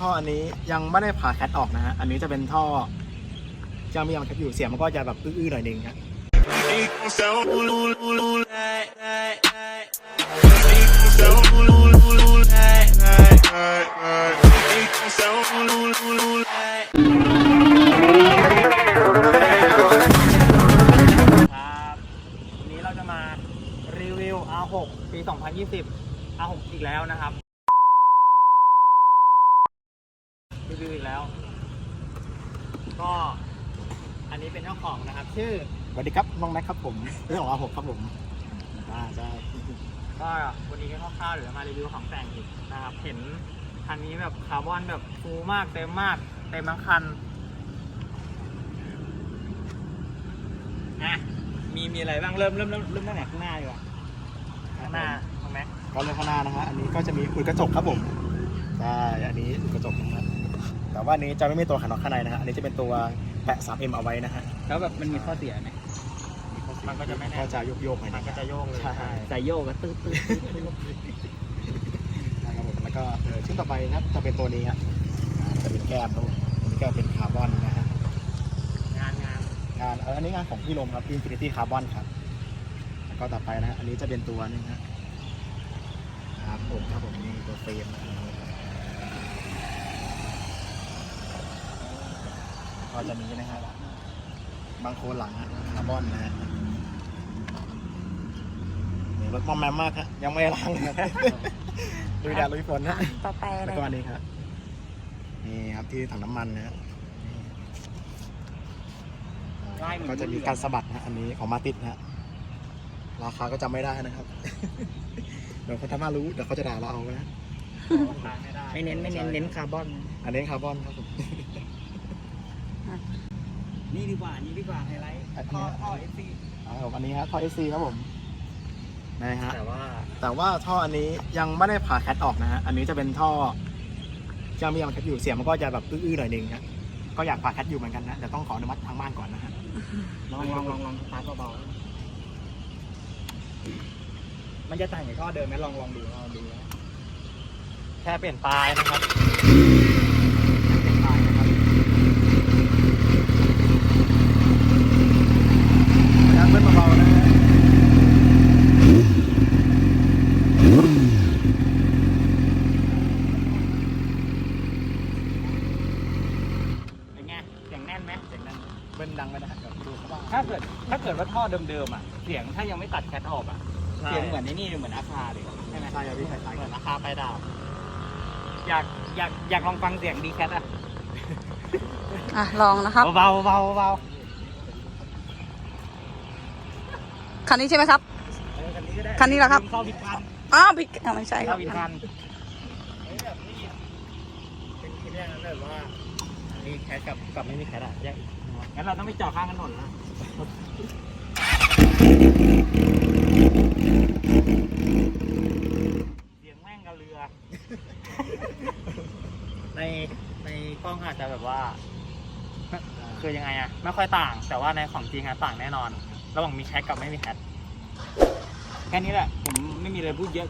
ท่ออันนี้ยังไม่ได้ผ่าแคทออกนะฮะ อันนี้จะเป็นท่อยังมียังแคทอยู่เสียงมันก็จะแบบอื้อๆหน่อยนึงครับครับวันนี้เราจะมารีวิว R6 ปี 2020 R6 อีกแล้วนะครับ รีวิวอีกแล้ว ก็อันนี้เป็นเจ้าของนะครับ ชื่อสวัสดีครับน้องแม็กครับผมเรื่องของอาหกครับผมอ่าใช่ก็วันนี้ก็คร่าวๆเดี๋ยวมารีวิวของแต่งอีกนะครับ เห็นคันนี้แบบคาร์บอนแบบฟูมากเต็มมากเต็มทั้งคันอะมีมีอะไรบ้างเริ่มเริ่มเริ่มเริ่มตั้งแต่ข้างหน้าดีกว่าข้างหน้าตรงไหมก็เลยข้างหน้านะฮะอันนี้ก็จะมีอุดกระจกครับผมใช่อันนี้อุดกระจกนะครับ แต่ว่าอันนี้จะไม่มีตัวขันน็อตข้างในนะฮะอันนี้จะเป็นตัวแปะ 3M เอาไว้นะฮะแล้วแบบมันมีข้อเสียไหม มันก็จะไม่แน่นก็จะโยกๆหน่อยมันก็จะโยกเลยใช่ใส่โยกก็ตื้อตื้อตื้อนะครับผมแล้วก็เออชิ้นต่อไปนะครับจะเป็นตัวนี้ฮะอ่าจะเป็นแก้มครับผมอันนี้ก็เป็นคาร์บอนนะฮะงานงานงานเอ่ออันนี้งานของพี่ลมครับ Infinity Carbon ครับแล้วก็ต่อไปนะฮะอันนี้จะเป็นตัวนี้ฮะครับผมครับผมนี่ตัวเฟรมนะครับ ก็จะมีนะฮะบางโคนหลังฮะคาร์บอนนะฮะนี่รถมอมแมมมากฮะยังไม่ได้ล้างเลยครับลุยแดดลุยฝนนะต่อไปอะแล้ไรวก็อันนี้ครับนี่ครับที่ถังน้ำมันนะฮะก็จะมีการสะบัดนะฮะอันนี้ของมาติดนะฮะราคาก็จำไม่ได้นะครับ เดี๋ยวเขาถ้ามารู้เดี๋ยวเขาจะด่าเราเอานะไม่ได้ไม่เน้นไม่เน้นเน้นคาร์บอนอันนี้คาร์บอนครับผม นี่ดีกว่า นี่ดีกว่าไฮไลท์อันนี้ท่อท่อเอฟซีอ่าผมอันนี้ฮะท่อ SC ครับผมนะฮะแต่ว่าแต่ว่าท่ออันนี้ยังไม่ได้ผ่าแคทออกนะฮะอันนี้จะเป็นท่อยังมียังแคทอยู่เสียงมันก็จะแบบอื้อๆหน่อยนึงนะก็อยากผ่าแคทอยู่เหมือนกันนะแต่ต้องขออนุมัติทางบ้านก่อนนะฮะลองลองลองลองสตาร์ทเบาๆมันจะต่างจากท่อเดิมไหมลองลองดูลองดูนะแค่เปลี่ยนปลายนะครับเปลี่ยนปลายนะครับ ยันเบิ้ลเบาๆนะฮะ เป็นไงเสียง แน่นไหมเสียงแน่นเบิ้ลดังไปนะฮะเดี๋ยวดูเขาว่าถ้าเกิดถ้าเกิดว่าท่อเดิมๆอะเสียงถ้ายังไม่ตัดแคทออกอะเสียงเหมือนในนี่เหมือนอาคาเลยใช่ไหมใช่ครับพี่คล้ายๆเหกัมือนนอาคาไปดาวอยากอยากอยากลองฟังเสียงดีแคทอะอะลองนะครับเบาๆเบาๆเบาคันนี้ใช่ไหมครับๆเออคันนี้ก็ได้คันนี้เหรอครับเข้าผิดคันอ้าวผิดอะไม่ใช่ครัเข้าบผิดคันเป็นคิดอย่างนั้นเลยว่า มีแคทกับกับไม่มีแคทอะแยกอีกงั้นเราต้องไปจอดข้างถนนนะเสียงแม่งกับเรือ ในในกล้องอาจจะแบบว่า คือยังไงอะไม่ค่อยต่าง แต่ว่าในของจริงอะต่างแน่นอน ระหว่างมีแคทกับไม่มีแคทแค่นี้แหละ ผมไม่มีอะไรพูดเยอะ